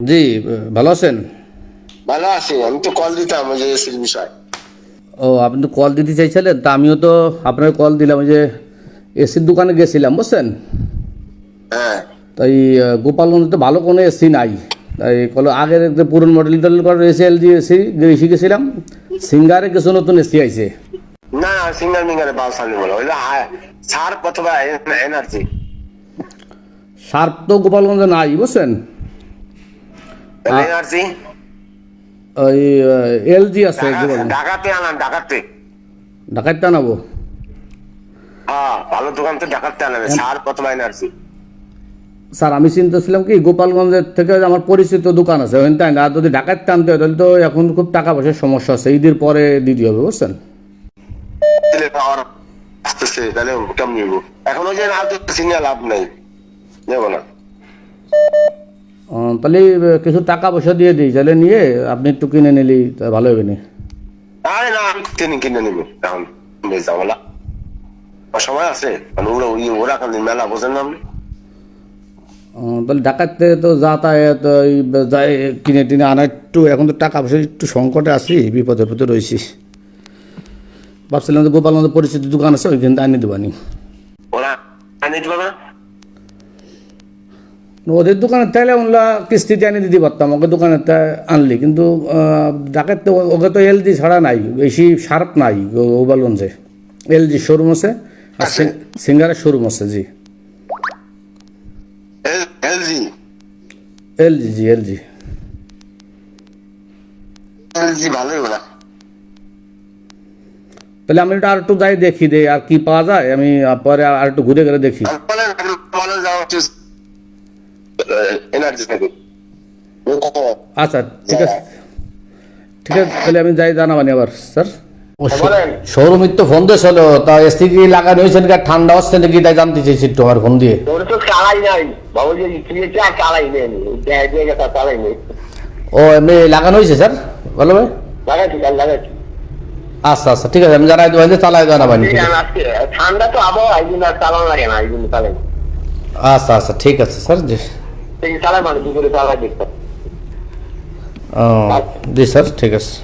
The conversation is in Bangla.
জি ভালো আছেন? ভালো আছি আমি তো কল দিতাম যে এসির বিষয়। ও আপনি তো কল দিতে চাইছিলেন তা আমিও তো আপনার কল দিলাম ওই যে এসির দোকানে গেছিলাম বুঝছেন? হ্যাঁ। তাই গোপালগঞ্জে তো ভালো কোনো এসি নাই। তাই কল আগের পুরনো মডেল টডেল করার এসি এলজি এসি এসি গেছিলাম সিঙ্গারে কিছু নতুন এসি আইছে। না সিঙ্গার মিঙ্গারে বাল সামনে বলো ওই সার অথবা এনার্জি শার্প তো গোপালগঞ্জে নাই বুঝছেন? ওই এলজি আছে ঢাকাতে আনান ঢাকাতে। আনাবো? হ্যাঁ ভালো দোকান তো ঢাকাতে আনাবে। সার এনার্জি স্যার আমি চিন্তা ছিলাম কি গোপালগঞ্জের থেকে আমার পরিচিত দোকান আছে ওখানে তাই না আর যদি ঢাকাতে টানতে হয় তাহলে তো এখন খুব টাকা পয়সার সমস্যা আছে। ঈদের পরে দিতে হবে বুঝছেন? এখন ওই যে লাভ নেই। নেব না। তাহলে কিছু টাকা পয়সা দিয়ে দিই তাহলে নিয়ে আপনি একটু কিনে নিলি ভালো হবে না। আরে না আমি কিনে কিনে নিবো। এখন ঝামেলা। সময় আছে মানে ওরা ওই ওরা এখন মেলা বোঝেন না আপনি। তাহলে ঢাকাতে তো যাতায়াত যাই কিনে টিনে আনা একটু এখন তো টাকা পয়সা একটু সংকটে আছি বিপদের ভিতরে রয়েছি। ভাবছিলাম গোপালগঞ্জে পরিচিত দোকান আছে ওইখানে আনিয়ে দেবানি ওরা আনিয়ে দিবে না? ওদের দোকানের তাইলে ওগুলা কিস্তিতে আনি দিতে পারতাম ওকে দোকানের তা আনলি। কিন্তু ডাকের তো ওকে তো এলজি ছাড়া নাই বেশি শার্প নাই গোপালগঞ্জে। এলজি শোরুম আছে আর সিঙ্গারের শোরুম আছে জি। এলজি? এলজি জি এলজি। এলজি ভালোই ওরা। তাহলে আমি এটা আর একটু যাই দেখি দে আর কি পাওয়া যায় আমি পরে আর একটু ঘুরে ঘুরে দেখি। এনার্জি থেকে। আচ্ছা ঠিক আছে। ঠিক আছে তাহলে আমি যাই জানাবানি আবার স্যার। বলেন। শোরুমের তো ফোন তা এসি কি লাগানো হয়েছে নাকি? ঠান্ডা হচ্ছে নাকি? তাই জানতে চাইছি একটু আমার ফোন দিয়ে। তো চালাই নাই। চালাই চালাই ও এমনি লাগানো হয়েছে স্যার? ভালো ভাই। লাগাচ্ছি লাগাচ্ছি। আচ্ছা আচ্ছা ঠিক আছে আমি জানাই দেবো যে চালাই জানাবানি ঠান্ডা তো আবহাওয়া এই জন্য আর চালানো লাগে না এই জন্য চালাই। আচ্ছা আচ্ছা ঠিক আছে স্যার জি মানে জি স্যার ঠিক আছে।